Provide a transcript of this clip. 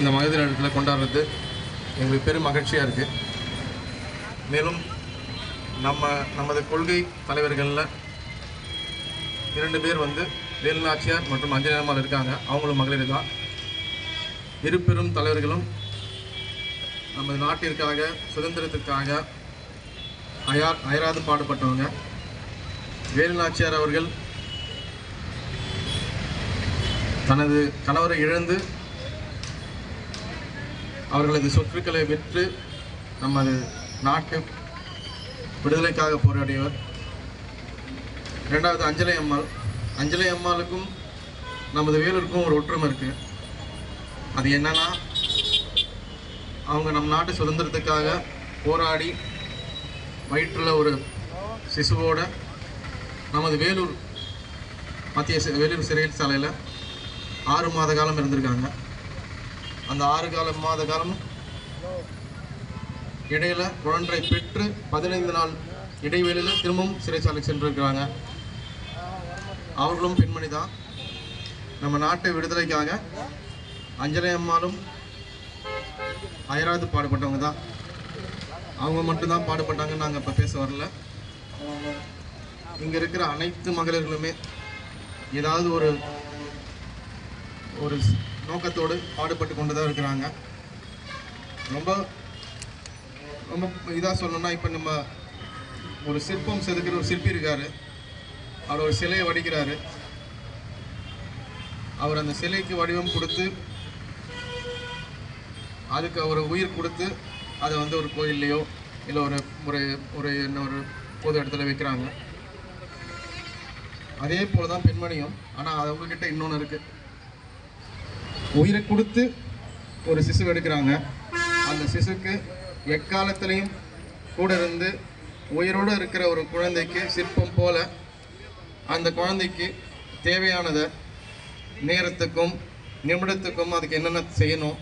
இந்த மகளிர் இடத்துல கொண்டாடுறது எங்களுக்கு பெரும் மகிழ்ச்சியாக இருக்குது மேலும் நம்ம நமது கொள்கை தலைவர்களில் இரண்டு பேர் வந்து வேலுநாச்சியார் மற்றும் அஞ்சலி இருக்காங்க. அவங்களும் மகளிர் தான். இரு பெரும் தலைவர்களும் நமது நாட்டிற்காக சுதந்திரத்திற்காக அயா அயராது பாடுபட்டவங்க. வேலுநாச்சியார் அவர்கள் தனது கணவரை இழந்து அவர்களது சொத்துக்களை விற்று நமது நாட்டு விடுதலைக்காக போராடியவர். ரெண்டாவது அஞ்சலை அம்மாள். அஞ்சலை அம்மாளுக்கும் நமது வேலூருக்கும் ஒரு ஒற்றுமை இருக்குது அது என்னன்னா அவங்க நம் நாட்டு சுதந்திரத்துக்காக போராடி வயிற்றில் ஒரு சிசுவோட நமது வேலூர் மத்திய வேலூர் சிறையில் சாலையில் ஆறு மாத காலம் இருந்திருக்காங்க. அந்த ஆறு கால மாத காலம் இடையில குழந்தை பெற்று பதினைந்து நாள் இடைவெளியில் திரும்பவும் சிறைச்சாலைக்கு சென்றிருக்கிறாங்க. அவர்களும் பெண்மணி தான். நம்ம நாட்டு விடுதலைக்காக அஞ்சலி அம்மாளும் அயராது பாடுபட்டவங்க தான். அவங்க மட்டும்தான் பாடுபட்டாங்கன்னு நாங்கள் இப்போ பேச வரல. இங்கே இருக்கிற அனைத்து மகளிர்களுமே ஏதாவது ஒரு ஒரு நோக்கத்தோடு பாடுபட்டு கொண்டு தான் இருக்கிறாங்க. ரொம்ப ரொம்ப இதாக சொல்லணும்னா இப்போ நம்ம ஒரு சிற்பம் செதுக்கிற ஒரு சிற்பி இருக்காரு. அவர் ஒரு சிலையை வடிக்கிறாரு. அவர் அந்த சிலைக்கு வடிவம் கொடுத்து அதுக்கு ஒரு உயிர் கொடுத்து அதை வந்து ஒரு கோயில்லையோ இல்லை ஒரு ஒரு ஒரு என்ன ஒரு பொது இடத்துல வைக்கிறாங்க. அதே போல தான் பெண்மணியும் ஆனால் அவங்கக்கிட்ட இன்னொன்று இருக்குது உயிரை கொடுத்து ஒரு சிசு எடுக்கிறாங்க. அந்த சிசுக்கு எக்காலத்திலையும் கூட இருந்து உயிரோடு இருக்கிற ஒரு குழந்தைக்கு சிற்பம் போல அந்த குழந்தைக்கு தேவையானதை நேரத்துக்கும் நிமிடத்துக்கும் அதுக்கு என்னென்ன செய்யணும்?